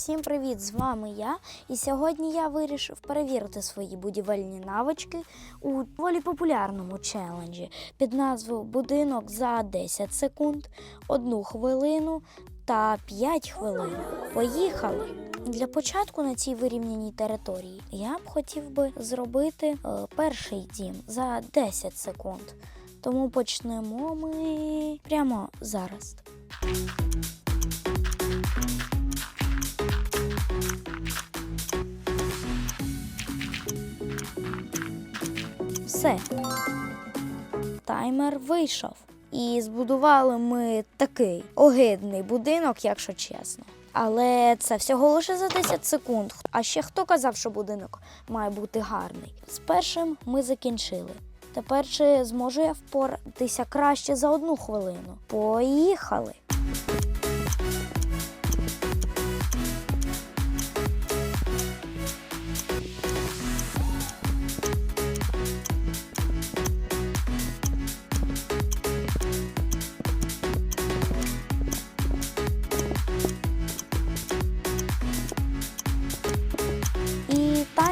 всім привіт! З вами я. І сьогодні я вирішив перевірити свої будівельні навички у доволі популярному челенджі під назвою Будинок за 10 секунд, 1 хвилину та 5 хвилин. Поїхали! Для початку на цій вирівняній території я б хотів би зробити е, перший дім за 10 секунд. Тому почнемо ми прямо зараз. Все. Таймер вийшов. І збудували ми такий огидний будинок, якщо чесно. Але це всього лише за 10 секунд. А ще хто казав, що будинок має бути гарний? З першим ми закінчили. Тепер чи зможу я впоратися краще за одну хвилину? Поїхали!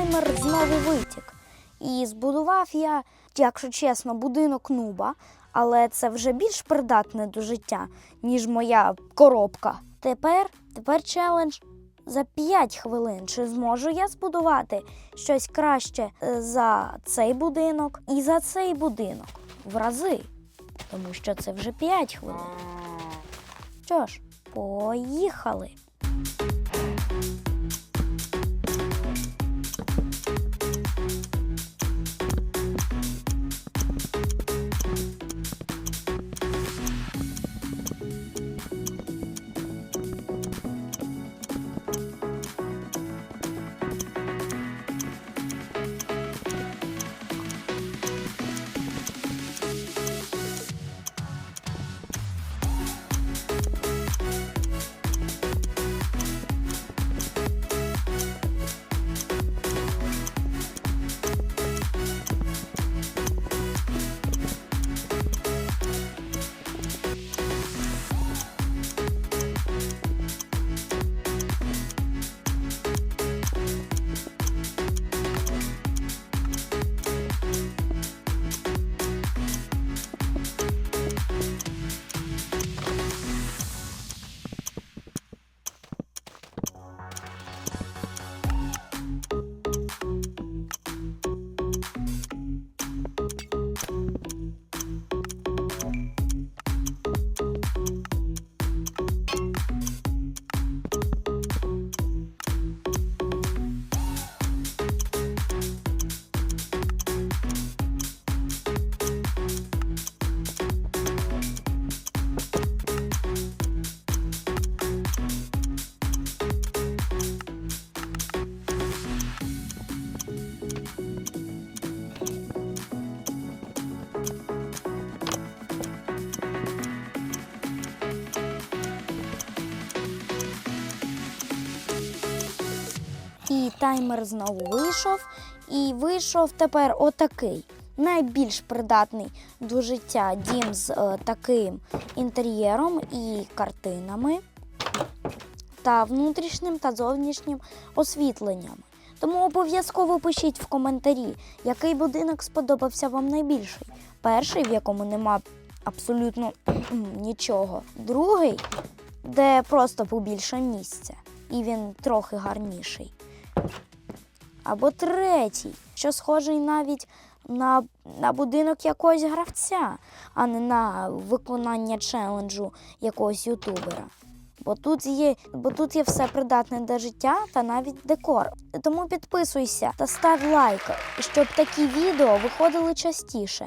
І знову витік. І збудував я, якщо чесно, будинок нуба, але це вже більш придатне до життя, ніж моя коробка. Тепер, тепер челендж за 5 хвилин. Чи зможу я збудувати щось краще е, за цей будинок і за цей будинок в рази? Тому що це вже 5 хвилин. Що ж, поїхали. Таймер знову вийшов. І вийшов тепер отакий. Найбільш придатний до життя дім з е, таким інтер'єром і картинами, та внутрішнім та зовнішнім освітленням. Тому обов'язково пишіть в коментарі, який будинок сподобався вам найбільший. Перший, в якому нема абсолютно нічого. Другий, де просто побільше місця, і він трохи гарніший. Або третій, що схожий навіть на, на будинок якогось гравця, а не на виконання челенджу якогось ютубера. Бо тут є, бо тут є все придатне до життя та навіть декор. Тому підписуйся та став лайк, щоб такі відео виходили частіше.